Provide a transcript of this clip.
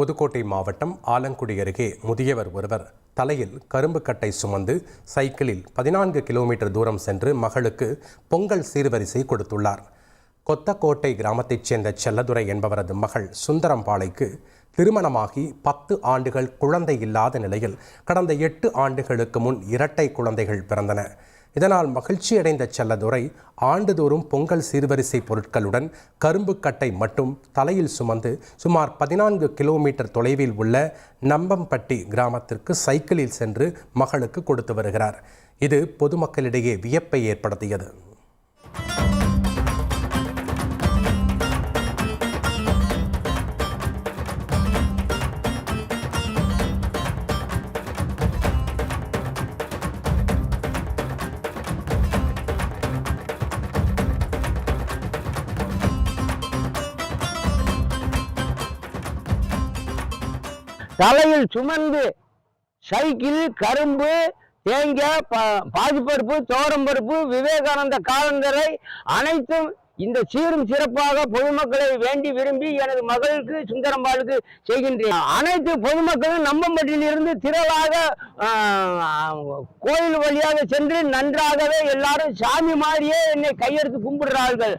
புதுக்கோட்டை மாவட்டம் ஆலங்குடி அருகே முதியவர் ஒருவர் தலையில் கரும்பு கட்டை சுமந்து சைக்கிளில் பதினான்கு கிலோமீட்டர் தூரம் சென்று மகளுக்கு பொங்கல் சீர்வரிசை கொடுத்துள்ளார். கொத்தக்கோட்டை கிராமத்தைச் சேர்ந்த செல்லதுரை என்பவரது மகள் சுந்தரம்பாளைக்கு திருமணமாகி பத்து ஆண்டுகள் குழந்தை இல்லாத நிலையில் கடந்த எட்டு ஆண்டுகளுக்கு முன் இரட்டை குழந்தைகள் பிறந்தன. இதனால் மகிழ்ச்சியடைந்த செல்லதுரை ஆண்டுதோறும் பொங்கல் சீர்வரிசை பொருட்களுடன் கரும்பு கட்டை மட்டும் தலையில் சுமந்து சுமார் பதினான்கு கிலோமீட்டர் தொலைவில் உள்ள நம்பம்பட்டி கிராமத்திற்கு சைக்கிளில் சென்று மகளுக்கு கொடுத்து வருகிறார். இது பொதுமக்களிடையே வியப்பை ஏற்படுத்தியது. தலையில் சுமந்து சைக்கிள் கரும்பு தேங்காய் பா- பாசிப்பருப்பு தோரம்பருப்பு விவேகானந்த காலந்தரை அனைத்தும் இந்த சீரும் சிறப்பாக பொதுமக்களை வேண்டி விரும்பி எனது மகளுக்கு சுந்தரம்பாளுக்கு செய்கின்றேன். அனைத்து பொதுமக்களும் நம்பம்பட்டியிலிருந்து திரளாக கோயில் வழியாக சென்று நன்றாகவே எல்லாரும் சாமி மாதிரியே என்னை கையெடுத்து கும்பிடுறார்கள்.